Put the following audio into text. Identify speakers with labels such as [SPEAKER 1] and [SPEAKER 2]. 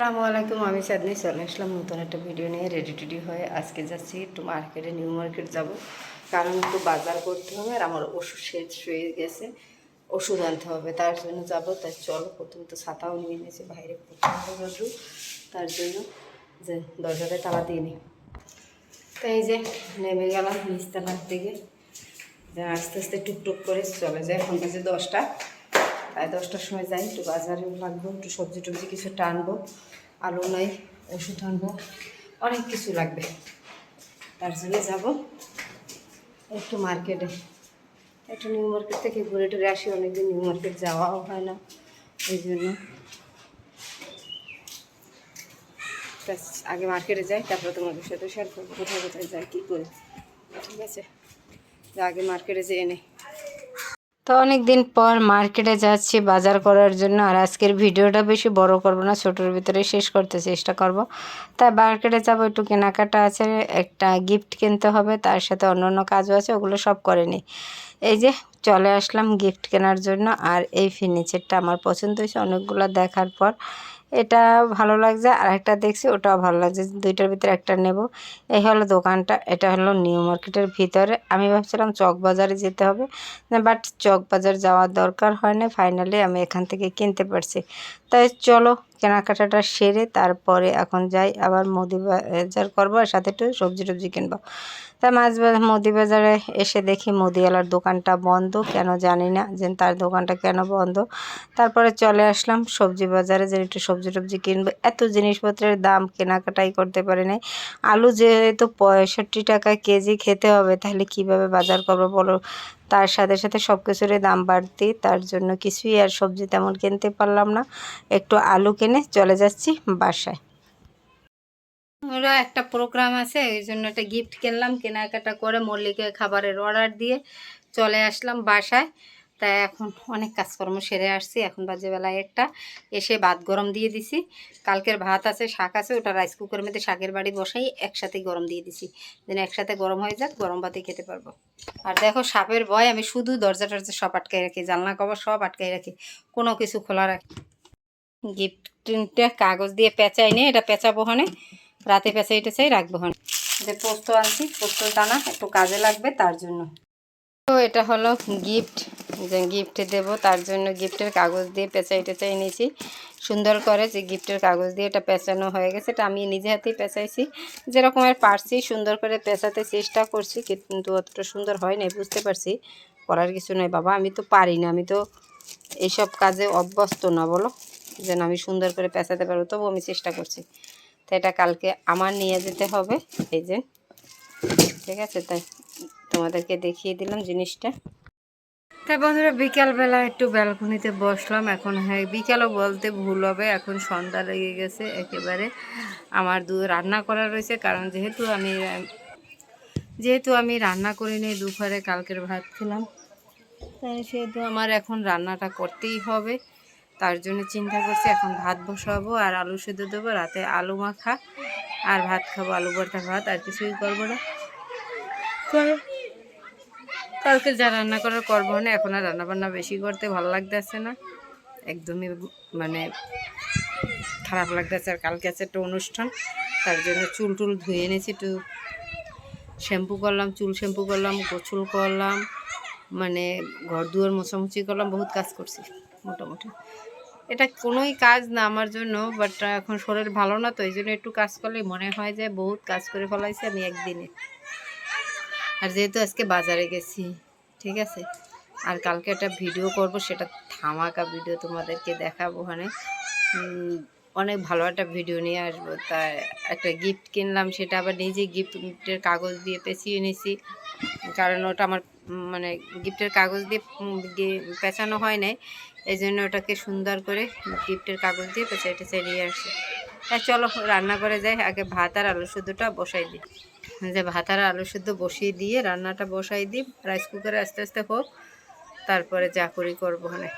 [SPEAKER 1] আসসালামু আলাইকুম, আমি চাঁদনি চলে আসলাম নতুন একটা ভিডিও নিয়ে রেডি টেডি হয়ে আজকে যাচ্ছি একটু মার্কেটে নিউ মার্কেট যাব। কারণ একটু বাজার করতে হবে আর আমার ওষুধ শেষ হয়ে গেছে, ওষুধ আনতে হবে। তার জন্য যাব, তাই চলো, প্রথম তো ছাতাও নিয়ে নিয়েছি, বাইরে রোদ্রু তার জন্য যে দরজাটা তালা দিয়ে নিই তাই যে নেমে গেলাম, নিচতলার দিকে। যে আস্তে আস্তে টুকটুক করে চলে যায়। এখন কাছে দশটা। দশটার সময় যাই, একটু বাজারে লাগবো একটু সবজি টবজি কিছু টানবো, আলু নাই, ওষুধ আনব, অনেক কিছু লাগবে। তার জন্য যাব একটু মার্কেটে। একটু নিউ মার্কেট থেকে ঘুরে টুরে আসি, অনেকদিন নিউ মার্কেট যাওয়াও হয় না, এই জন্য। আগে মার্কেটে যাই, তারপরে তোমাদের সাথে শেয়ার করব, কোথায় কোথায় যাই, কী করে। ঠিক আছে আগে মার্কেটে যেয়ে নেই তো অনেক দিন পর মার্কেটে যাচ্ছি, বাজার করার জন্য। আর আজকের ভিডিওটা বেশি বড় করব না, ছোটোর ভিতরে শেষ করতে চেষ্টা করব। তাই মার্কেটে যাব, একটু কেনাকাটা আছে, একটা গিফট কিনতে হবে, তার সাথে অন্য অন্য কাজও আছে, ওগুলো সব করে নিই। এই যে, চলে আসলাম গিফট কেনার জন্য। আর এই ফার্নিচারটা আমার পছন্দ হয়েছে, অনেকগুলো দেখার পর। এটা ভালো লাগছে আর একটা দেখছি, ওটাও ভালো লাগছে। দুইটার ভিতরে একটা নেব। এই হলো দোকানটা, এটা হলো নিউ মার্কেটের ভিতরে। আমি ভাবছিলাম চকবাজারে যেতে হবে, বাট চকবাজার যাওয়ার দরকার হয় না ফাইনালি আমি এখান থেকে কিনতে পারছি। তাই চলো কেনাকাটাটা সেরে তারপরে এখন যাই, আবার মুদি বাজার করব আর সাথে একটু সবজি টবজি কিনবো। তা মাছ মুদি বাজারে এসে দেখি মুদিওয়ালার দোকানটা বন্ধ, কেন জানি না যে তার দোকানটা কেন বন্ধ। তারপরে চলে আসলাম সবজি বাজারে যে একটু সবজি টবজি কিনবো। এত জিনিসপত্রের দাম কেনাকাটাই করতে পারি নাই। আলু যেহেতু পঁয়ষট্টি টাকা কেজি খেতে হবে, তাহলে কীভাবে বাজার করব বলো? তার সাথে সাথে সব কিছুরই দাম বাড়তি, তার জন্য কিছুই আর সবজি তেমন কিনতে পারলাম না। একটু আলু কিনে চলে যাচ্ছি বাসায়। ওরা একটা প্রোগ্রাম আছে, ওই জন্য একটা গিফট কিনলাম, কেনাকাটা করে মল্লিকে খাবারের অর্ডার দিয়ে চলে আসলাম বাসায়। তাই এখন অনেক কাজকর্ম সেরে আসছি। এখন বাজে বেলায় একটা। এসে ভাত গরম দিয়ে দিছি। কালকের ভাত আছে, শাক আছে, ওটা রাইস কুকারের মধ্যে শাকের বাড়ি বসাই একসাথে গরম দিয়ে দিছি। যেন একসাথে গরম হয়ে যাক, গরম ভাতে খেতে পারব। আর দেখো, সাপের ভয়, আমি শুধু দরজা টরজা সব আটকাই রাখি, জানলা কবর সব আটকাই রাখি, কোনো কিছু খোলা রাখি গিফটটা কাগজ দিয়ে পেঁচাই নিয়ে এটা পেঁচাবো হনে, রাতে পেঁচাই টেচাই রাখব হনে। যে পোস্ত আনছি, পোস্ত দানা একটু কাজে লাগবে তার জন্য। তো এটা হলো গিফট গিফট দেব, তার জন্য গিফটের কাগজ দিয়ে পেঁচাই টেচাই নিয়েছি। সুন্দর করে যে গিফটের কাগজ দিয়ে এটা পেঁচানো হয়ে গেছে, এটা আমি নিজে হাতেই পেঁচাইছি। যেরকমের পারছি, সুন্দর করে পেঁচাতে চেষ্টা করছি, কিন্তু অতটা সুন্দর হয় নাই বুঝতে পারছি। করার কিছু নয় বাবা, আমি তো পারি না, আমি তো এইসব কাজে অভ্যস্ত না, বলো? যেন আমি সুন্দর করে পেঁচাতে পারব, তবু আমি চেষ্টা করছি। তো এটা কালকে আমার নিয়ে যেতে হবে, এই যে। ঠিক আছে, তাই। তোমাদেরকে দেখিয়ে দিলাম জিনিসটা। তাই বন্ধুরা, বিকালবেলা একটু ব্যালকনিতে বসলাম। এখন হ্যাঁ বিকালও বলতে ভুল হবে। এখন সন্ধ্যা লেগে গেছে একেবারে। আমার দু রান্না করা রয়েছে। কারণ যেহেতু আমি যেহেতু আমি রান্না করিনি, দুপুরে কালকের ভাত খেলাম। তাই সেহেতু আমার এখন রান্নাটা করতেই হবে। তার জন্য চিন্তা করছি এখন ভাত বসাবো আর আলু সেদ্ধ দেবো। রাতে আলু মাখা আর ভাত খাব, আলু ভর্তা ভাত। আর কিছুই করব না। করে কালকে যা রান্না করার করব না, এখন আর রান্না বান্না বেশি করতে ভালো লাগতেছে না। একদমই মানে খারাপ লাগতেছে আর কালকে আছে একটা অনুষ্ঠান, তার জন্য চুল টুল ধুয়ে এনেছি একটু। শ্যাম্পু করলাম, চুল শ্যাম্পু করলাম, গোসল করলাম মানে ঘর দুয়ার মোছামুছি করলাম, বহুত কাজ করছি মোটামুটি। এটা কোনোই কাজ না আমার জন্য বাট এখন শরীর ভালো না, তো এই জন্য একটু কাজ করলে মনে হয় যে বহুত কাজ করে ফেলাইছি আমি একদিনে। আর যেহেতু আজকে বাজারে গেছি, ঠিক আছে? আর কালকে একটা ভিডিও করব, সেটা ধামাকা ভিডিও তোমাদেরকে দেখাবো ওখানে। অনেক ভালো একটা ভিডিও নিয়ে আসব। তা একটা গিফট কিনলাম, সেটা আবার নিজে গিফটের কাগজ দিয়ে পেঁচিয়ে নিয়েছি কারণ ওটা আমার মানে গিফটের কাগজ দিয়ে পেঁচানো হয় নাই। এই জন্য ওটাকে সুন্দর করে গিফটের কাগজ দিয়ে পেঁচাই টেঁচাই নিয়ে আসি। তাই চলো রান্না করে যাই। আগে ভাত আর আলু শুদ্ধটা বসাই দিই। যে ভাত আর আলু শুদ্ধ বসিয়ে দিয়ে রান্নাটা বসাই দিই। রাইস কুকারে আস্তে আস্তে হোক, তারপরে যা করি করব। ওখানে